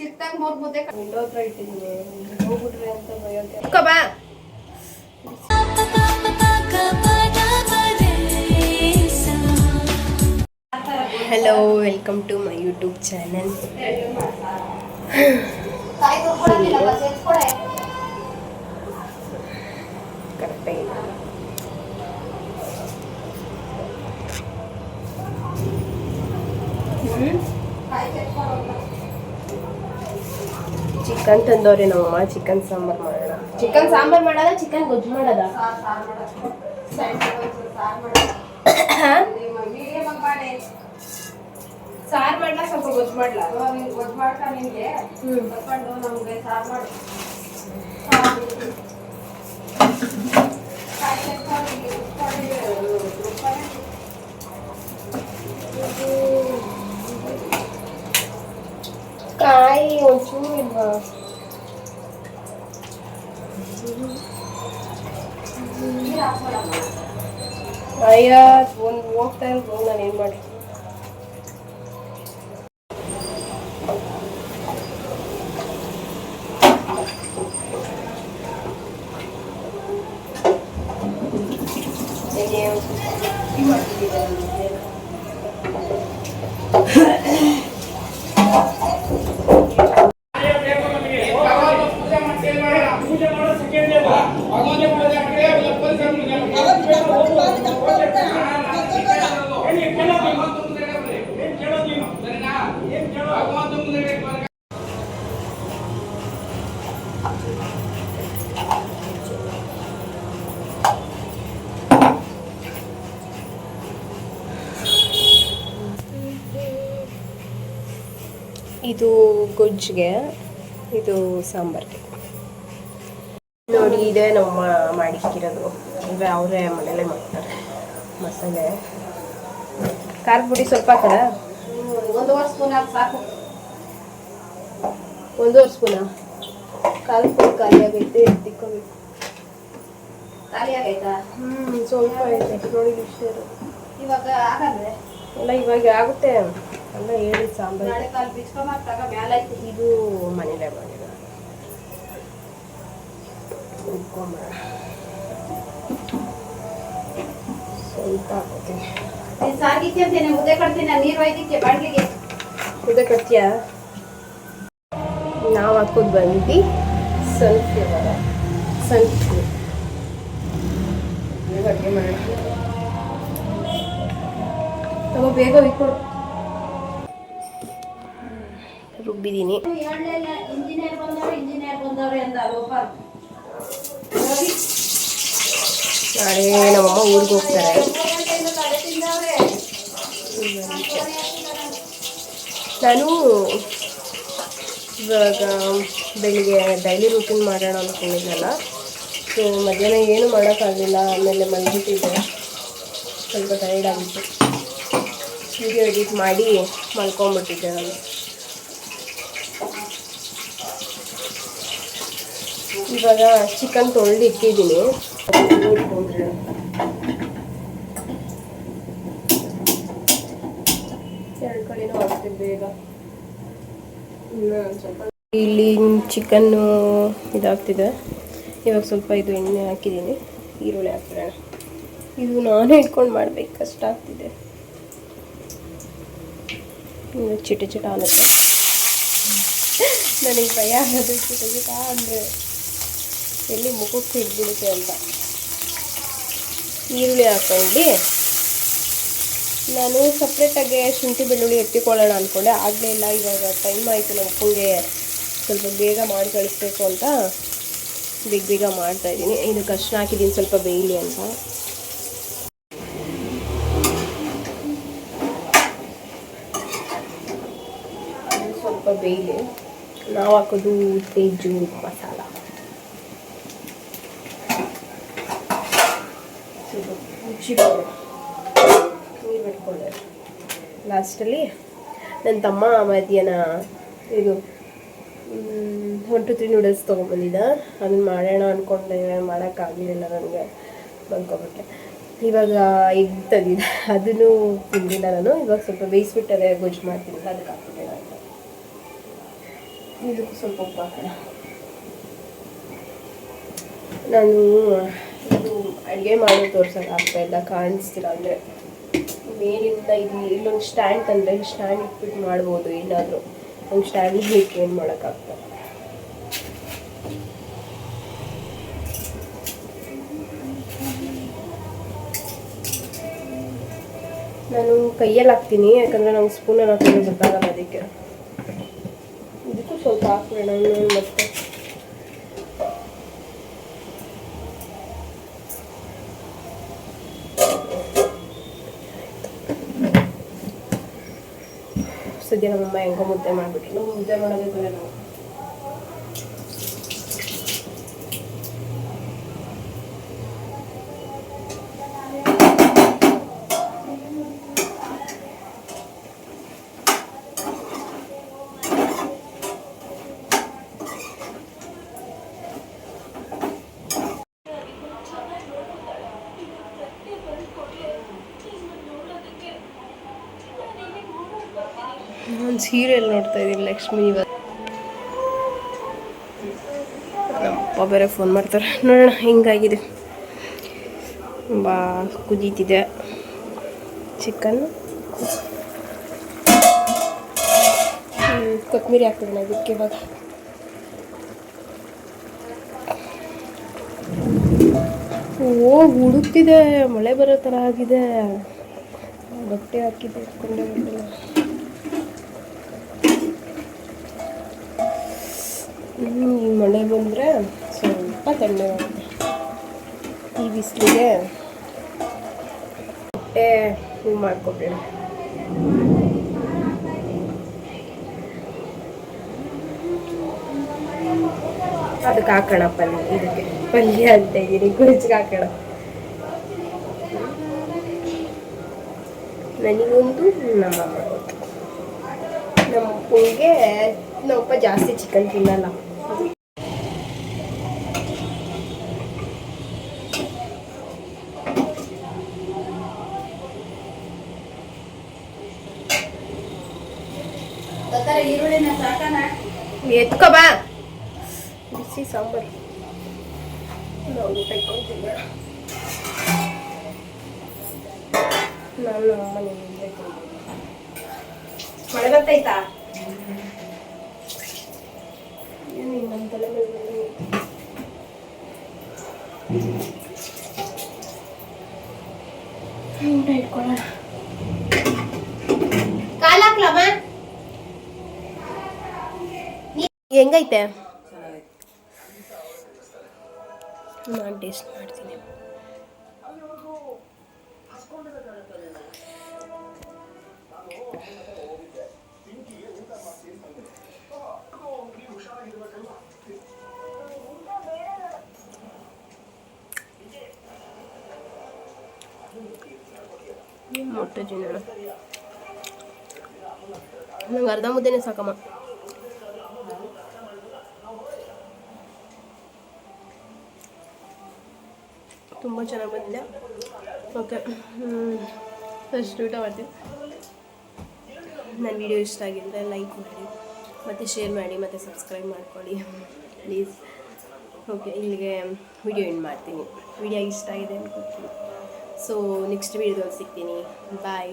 ಚಿಕ್ಕದಾಗ ಮೂರ್ ಮುದ್ದೆ ವಿಂಡೋ ಹತ್ರ ಇಟ್ಟಿದ್ದೀನಿ ಹೋಗ್ಬಿಟ್ರಿ ಅಂತ ಭಯಕ್ಕೆ. ಬಾ hello welcome to my YouTube channel chicken ತಂದವ್ರೆ ನಮ್ಮಮ್ಮ ಚಿಕನ್ ಸಾಂಬಾರು ಮಾಡೋಣ. ಚಿಕನ್ ಸಾಂಬಾರು ಮಾಡೋದ ಚಿಕನ್ ಗೊಜ್ಜು ಮಾಡೋದ? ಸಾರ್ ಮಾಡ್ಲಾ ಸ್ವಲ್ಪ ಗೊಜ್ಜು ಮಾಡ್ಲಾ? ಗೊಜ್ಜು ಮಾಡ್ತಾ ನಿಮ್ಗೆ. ಹ್ಮ್. ನಮಗೆ ನಮ್ಗೆ ಸಾರ್ ಮಾಡಿ ಅಯ್ಯ ಒಂದು ಹೋಗ್ತಾ ಇರೋದು ನಾನು ಏನು ಮಾಡಿ ಇದು ಗೊಜ್ಜಿಗೆ ಇದು ಸಾಂಬಾರ್ಗೆ. ನೋಡಿ ಇದೇ ನಮ್ಮ ಮಾಡಿಕ್ಕಿರೋದು ಇವೆ ಅವರೇ ಮನೇಲೆ ಮಾಡ್ತಾರೆ. ಮಸಾಲೆ. ಖಾರದ ಪುಡಿ ಸ್ವಲ್ಪ ಹಾಕದ? ಒಂದೂವರೆ ಸ್ಪೂನ್ ಹಾಕಿ ಸಾಕು. ಒಂದೂವರೆ ಸ್ಪೂನ? ಖಾರದ ಪುಡಿ ಖಾಲಿ ಆಗೈತೆ ತಿಕ್ಕೋಬೇಕು. ಖಾಲಿ ಆಗೈತಾ ಹ್ಞೂ ಸ್ವಲ್ಪ ಐತೆ ನೋಡಿ ಇವಾಗ ಆಗಲ್ಲ ಎಲ್ಲ ಇವಾಗ ಆಗುತ್ತೆ. ಎಲ್ಲ ಹೇಳಿ ಸಾಂಬಾರು. ಇದು ಮನೇಲೆ ಮಾಡಿದ ರುಬ್ಕೊಂಬರ ಸ್ವಲ್ಪ ಹಾಕೋತೀನಿ ನೀನ್ ಸಾಗಿಕ್ಕೆ ಅಂತೀನಿ ಮುದ್ದೆ ಕಟ್ತೀನಿ. ನೀರು ಒಯ್ದಿಕ್ಕೆ ಬಾಡಿಗೆಗೆ. ಮುದ್ದೆ ಕಟ್ತೀಯಾ? ನಾವು ಹಾಕೋದು ಬಂದು. ಸನ್ಫ್ಲವರ್. ಸನ್ಫ್ಲವರ್. ಅಡುಗೆ ಮಾಡೋಣ. ತಗೋ ಬೇಗ ಇಟ್ಕೊಡು ರುಬ್ಬಿದ್ದೀನಿ. ಹೇಳಲಿಲ್ಲ ಇಂಜಿನಿಯರ್ ಬಂದವ್ರೆ ಇಂಜಿನಿಯರ್ ಬಂದವ್ರೆ ಅಂತ ಒಬ್ಬ ನೋಡಿ ನಾಳೆ ನಮ್ಮಮ್ಮ ಊರಿಗೆ ಹೋಗ್ತಾರೆ. ನಾನು ಇವಾಗ ಬೆಳಿಗ್ಗೆ ಡೈಲಿ ರೂಟೀನ್ ಮಾಡೋಣ ಅಂದ್ಕೊಂಡಿದ್ದಲ್ಲ ಸೊ ಮಧ್ಯಾಹ್ನ ಏನು ಮಾಡೋಕ್ಕಾಗಲಿಲ್ಲ ಆಮೇಲೆ ಮಲಗಿಟ್ಟಿದ್ದೆ ಸ್ವಲ್ಪ ಟೈರ್ಡ್ ಆಗಿತ್ತು ವಿಡಿಯೋ ಎಡಿಟ್ ಮಾಡಿ ಮಲ್ಕೊಂಬಿಟ್ಟಿದ್ದೆ ನಾನು. ಇವಾಗ ಚಿಕನ್ ತೊಳೆದು ಇಟ್ಟಿದ್ದೀನಿ. ಇಟ್ಕೊಂಡ್ರೆ ಎರಡು ಕಡೆನೂ ಆಗ್ತದೆ ಬೇಗ. ಸ್ವಲ್ಪ ಇಲ್ಲಿ ಚಿಕನ್ನು ಇದಾಗ್ತಿದೆ. ಇವಾಗ ಸ್ವಲ್ಪ ಇದು ಎಣ್ಣೆ ಹಾಕಿದ್ದೀನಿ. ಈರುಳ್ಳಿ ಹಾಕ್ಬಿಡೋಣ. ಇದು ನಾನು ಇಟ್ಕೊಂಡು ಮಾಡ್ಬೇಕು. ಕಷ್ಟ ಆಗ್ತಿದೆ. ಚಿಟ ಚಿಟ ಅನ್ನತ್ತೆ ನನಗೆ ಭಯ ಆಗೋದು. ಚಿಟ ಚಿಟ ಅಂದರೆ. ಎಲ್ಲಿ ಮುಖಕ್ಕೆ ಹಿಡ್ಬಿಡುತ್ತೆ ಅಂತ. ಈರುಳ್ಳಿ ಹಾಕೊಂಡು ನಾನು ಸಪ್ರೇಟಾಗಿ ಶುಂಠಿ ಬೆಳ್ಳುಳ್ಳಿ ಎತ್ತಿಕೊಳ್ಳೋಣ ಅಂದ್ಕೊಂಡೆ ಆಗಲೇ ಇಲ್ಲ, ಇವಾಗ ಟೈಮ್ ಆಯಿತು ನಮ್ಮ ಅಪ್ಪಂಗೆ ಸ್ವಲ್ಪ ಬೇಗ ಮಾಡಿ ಕಳಿಸ್ಬೇಕು ಅಂತ ಬೇಗ ಬೇಗ ಮಾಡ್ತಾಯಿದ್ದೀನಿ ಇದು ಕಷ್ಟ ಹಾಕಿದ್ದೀನಿ ಸ್ವಲ್ಪ ಬೇಯಲಿ ಅಂತ. ಸ್ವಲ್ಪ ಬೇಯಲಿ. ನಾವು ಹಾಕೋದು ತೇಜು ಮಸಾಲ ಸ್ವಲ್ಪ ನೀರು ಬಿಟ್ಕೊಂಡೆ ಲಾಸ್ಟಲ್ಲಿ ನನ್ನ ತಮ್ಮ ಮಧ್ಯಾಹ್ನ ಇದು ಒನ್ ಟು ತ್ರೀ ನೂಡಲ್ಸ್ ತೊಗೊಂಬಂದಿದ್ದ. ಅದನ್ನ ಮಾಡೋಣ ಅಂದ್ಕೊಂಡೆ ಮಾಡೋಕ್ಕಾಗಲಿಲ್ಲ ನನಗೆ. ಬಂದ್ಕೊಬಿಟ್ಟೆ ಇವಾಗ ಇದು ತಂದಿದ್ದೆ. ಅದನ್ನು ತಿಂದಿಲ್ಲ ನಾನು. ಇವಾಗ ಸ್ವಲ್ಪ ಬೇಯಿಸ್ಬಿಟ್ಟರೆ ಗೊಜ್ಜು ಮಾಡ್ತೀನಿ ಅದಕ್ಕೆ ಹಾಕ್ಬಿಟ್ಟೆ ಅಂತ ಇದಕ್ಕೂ ಸ್ವಲ್ಪ ಉಪ್ಪು ಹಾಕೋಣ. ನಾನು ಅಡುಗೆ ಮಾಡಿ ತೋರ್ಸೋಕೆ ಆಗ್ತಾ ಇಲ್ಲ, ಕಾಣಿಸ್ತಿಲ್ಲ ಅಂದರೆ. ಮೇಲಿಂದ ಇಲ್ಲಿ, ಇಲ್ಲೊಂದು ಸ್ಟ್ಯಾಂಡ್ ತಂದರೆ ಸ್ಟ್ಯಾಂಡ್ ಇಟ್ಬಿಟ್ಟು ಮಾಡ್ಬೋದು ಏನಾದರೂ. ಒಂದು ಸ್ಟ್ಯಾಂಡ್ ಬೇಕು ಏನು ಮಾಡೋಕ್ಕಾಗ್ತದೆ? ನಾನು ಕೈಯಲ್ಲಿ ಹಾಕ್ತೀನಿ, ಯಾಕಂದರೆ ನಂಗೆ ಸ್ಪೂನಲ್ಲಿ ಹಾಕಿದ್ರೆ ಗೊತ್ತಾಗಲ್ಲ ಅದಕ್ಕೆ. ಇದಕ್ಕೂ ಸ್ವಲ್ಪ ಹಾಕ್ಬೇಡ ಮತ್ತೆ. ಸದ್ಯ ನಮ್ಮಮ್ಮ ಹೆಂಗೋ ಮುದ್ದೆ ಮಾಡಿಬಿಟ್ರು ಮುದ್ದೆ ಮಾಡೋದೇ ನಾವು. ನಾನು ಸೀರಿಯಲ್ ನೋಡ್ತಾ ಇದ್ದೀನಿ ಲಕ್ಷ್ಮಿ ಇವಾಗ. ನಮ್ಮಪ್ಪ ಬೇರೆ ಫೋನ್ ಮಾಡ್ತಾರೆ. ನೋಡೋಣ, ಹಿಂಗಾಗಿದೆ? ಬಾ ಕುದೀತಿದೆ ಚಿಕನ್ ಕೊತ್ತಂಬರಿ ಹಾಕ್ಬಿಡೋಣ ಇದಕ್ಕೆ ಇವಾಗ. ಓ ಹುಡುಕ್ತಿದೆ ಮಳೆ ಬರೋ ಥರ ಆಗಿದೆ. ಬಟ್ಟೆ ಹಾಕಿದ್ದೆ ಇಟ್ಕೊಂಡೆ ಬಂದರೆ ಸ್ವಲ್ಪ ತಣ್ಣಗಾಗುತ್ತೆ ಈ ಬಿಸಿಲಿಗೆ ಮೊಟ್ಟೆ ಹೂ ಮಾಡ್ಕೊಬೇಡ ಅದಕ್ಕೆ ಹಾಕೋಣ ಪಲ್ಯ, ಇದಕ್ಕೆ ಪಲ್ಯ ಅಂತ ಇದ್ದೀನಿ ಗುರುಜಿಗೆ ಹಾಕೋಣ. ನನಗೊಂದು ನಮ್ಮ ನಮ್ಮ ಅಪ್ಪಗೆ ನಮ್ಮಪ್ಪ ಜಾಸ್ತಿ ಚಿಕನ್ ತಿನ್ನಲ್ಲ. ಎತ್ಕೋ ಬಾ ಬಿಸಿ ಸಾಂಬಾರು ನಾನು ಮಳೆ ಬರ್ತೈತಾ ಏನು ನಮ್ಮ ತಲೆ ಮೇಲೆ. ಊಟ ಇಟ್ಕೊಳ್ಳೋಣ ಹೆಂಗೈತೆ? ನಾನು ಟೇಸ್ಟ್ ಮಾಡ್ತೀನಿ. ಮೊಟ್ಟೆ ತಿನ್ನೋಣ ನಂಗೆ ಅರ್ಧ ಮುದ್ದೆನೇ ಸಾಕಮ್ಮ. ತುಂಬ ಚೆನ್ನಾಗಿ ಬಂದಿದೆ. ಓಕೆ. ಫಸ್ಟ್ ಊಟ ಮಾಡ್ತೀನಿ ನನ್ನ ವಿಡಿಯೋ ಇಷ್ಟ ಆಗಿದ್ದರೆ ಲೈಕ್ ಮಾಡಿ, ಮತ್ತು ಶೇರ್ ಮಾಡಿ, ಮತ್ತು ಸಬ್ಸ್ಕ್ರೈಬ್ ಮಾಡ್ಕೊಳ್ಳಿ ಪ್ಲೀಸ್ ಓಕೆ ಇಲ್ಲಿಗೆ ವಿಡಿಯೋ ಎಂಡ್ ಮಾಡ್ತೀನಿ. ವಿಡಿಯೋ ಇಷ್ಟ ಆಗಿದೆ ಅಂತ ಸೊ ನೆಕ್ಸ್ಟ್ ವಿಡಿಯೋದಲ್ಲಿ ಸಿಗ್ತೀನಿ. ಬಾಯ್